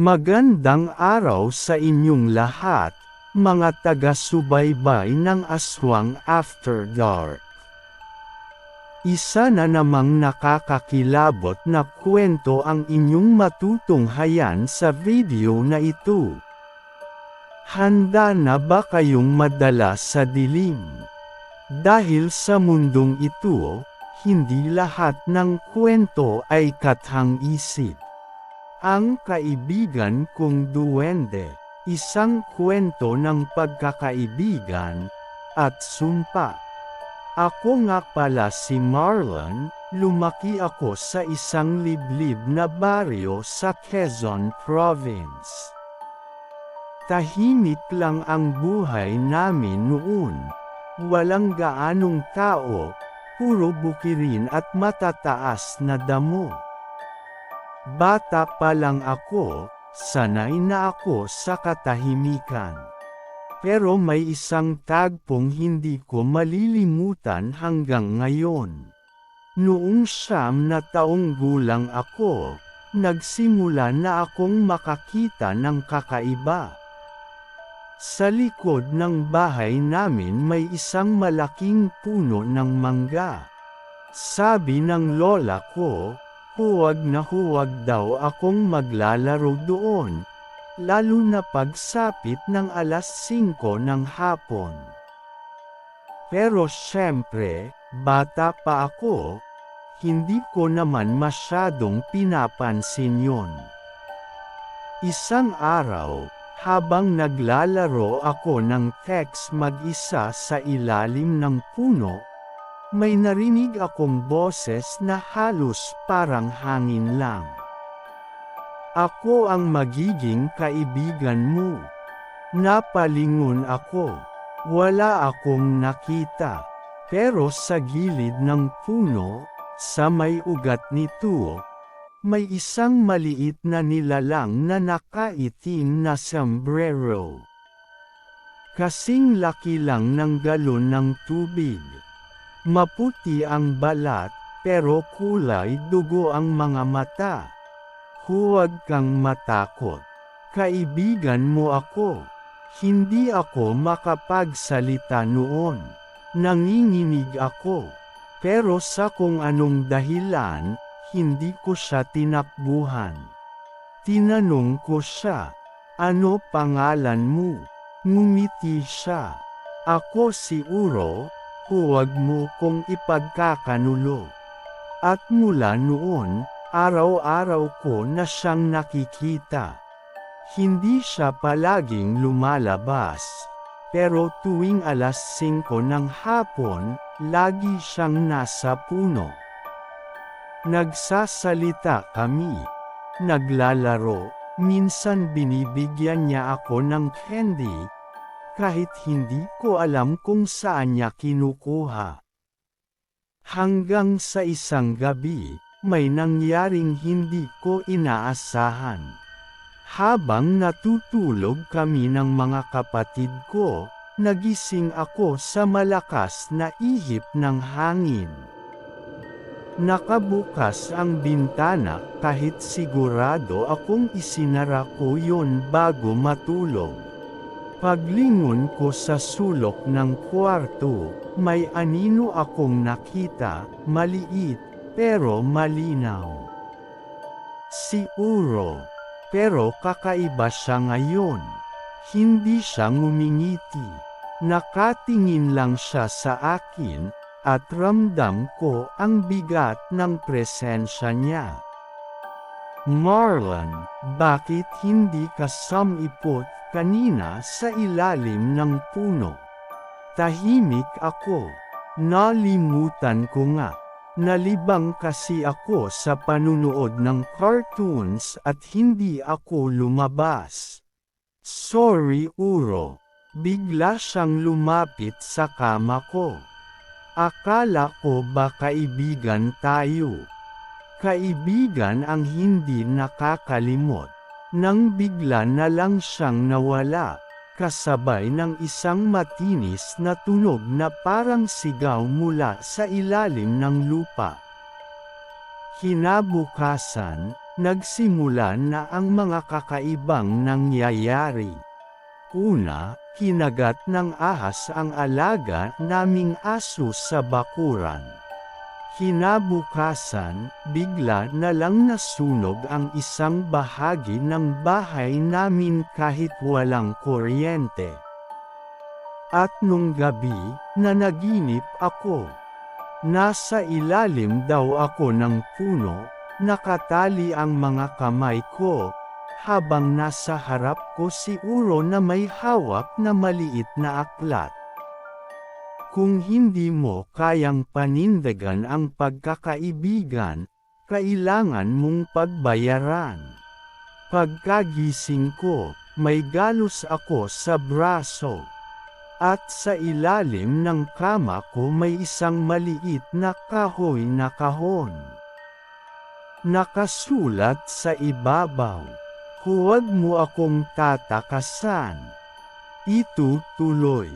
Magandang araw sa inyong lahat, mga taga-subaybay ng Aswang After Dark. Isa na namang nakakakilabot na kwento ang inyong matutunghayan sa video na ito. Handa na ba kayong madala sa dilim? Dahil sa mundong ito, hindi lahat ng kwento ay kathang isip. Ang kaibigan kong duwende, isang kwento ng pagkakaibigan, at sumpa. Ako nga pala si Marlon, lumaki ako sa isang liblib na baryo sa Quezon Province. Tahimik lang ang buhay namin noon. Walang gaanong tao, puro bukirin at matataas na damo. Bata pa lang ako, sanay na ako sa katahimikan. Pero may isang tagpong hindi ko malilimutan hanggang ngayon. Noong siyam na taong gulang ako, nagsimula na akong makakita ng kakaiba. Sa likod ng bahay namin may isang malaking puno ng mangga. Sabi ng lola ko, Huwag na huwag daw akong maglalaro doon, lalo na pagsapit ng alas 5 ng hapon. Pero syempre, bata pa ako, hindi ko naman masyadong pinapansin yon. Isang araw, habang naglalaro ako ng text mag-isa sa ilalim ng puno, may narinig akong boses na halos parang hangin lang. Ako ang magiging kaibigan mo. Napalingon ako. Wala akong nakita. Pero sa gilid ng puno, sa may ugat nito, may isang maliit na nilalang na nakaitim na sombrero. Kasing laki lang ng galon ng tubig. Maputi ang balat, pero kulay dugo ang mga mata. Huwag kang matakot. Kaibigan mo ako. Hindi ako makapagsalita noon. Nanginginig ako. Pero sa kung anong dahilan, hindi ko siya tinakbuhan. Tinanong ko siya, ano pangalan mo? Ngumiti siya. Ako si Uro, huwag mo kong ipagkakanulo. At mula noon, araw-araw ko na siyang nakikita. Hindi siya palaging lumalabas. Pero tuwing alas 5 ng hapon, lagi siyang nasa puno. Nagsasalita kami. Naglalaro, minsan binibigyan niya ako ng candy, kahit hindi ko alam kung saan niya kinukuha. Hanggang sa isang gabi, may nangyaring hindi ko inaasahan. Habang natutulog kami ng mga kapatid ko, nagising ako sa malakas na ihip ng hangin. Nakabukas ang bintana kahit sigurado akong isinara ko yon bago matulog. Paglingon ko sa sulok ng kwarto, may anino akong nakita, maliit, pero malinaw. Si Uro. Pero kakaiba siya ngayon. Hindi siya ngumingiti. Nakatingin lang siya sa akin, at ramdam ko ang bigat ng presensya niya. Marlon, bakit hindi ka samipot kanina sa ilalim ng puno. Tahimik ako. Nalimutan ko nga. Nalibang kasi ako sa panunood ng cartoons at hindi ako lumabas. Sorry Uro. Bigla siyang lumapit sa kama ko. Akala ko ba kaibigan tayo? Kaibigan ang hindi nakakalimot. Nang bigla na lang siyang nawala, kasabay ng isang matinis na tunog na parang sigaw mula sa ilalim ng lupa. Kinabukasan, Nagsimula na ang mga kakaibang nangyayari. Una, kinagat ng ahas ang alaga naming aso sa bakuran. Kinabukasan, bigla na lang nasunog ang isang bahagi ng bahay namin kahit walang kuryente. At nung gabi, nanaginip ako. Nasa ilalim daw ako ng puno, nakatali ang mga kamay ko, habang nasa harap ko si Uro na may hawak na maliit na aklat. Kung hindi mo kayang panindagan ang pagkakaibigan, kailangan mong pagbayaran. Pagkagising ko, may galos ako sa braso. At sa ilalim ng kama ko may isang maliit na kahoy na kahon. Nakasulat sa ibabaw, huwag mo akong tatakasan. Ito tuloy.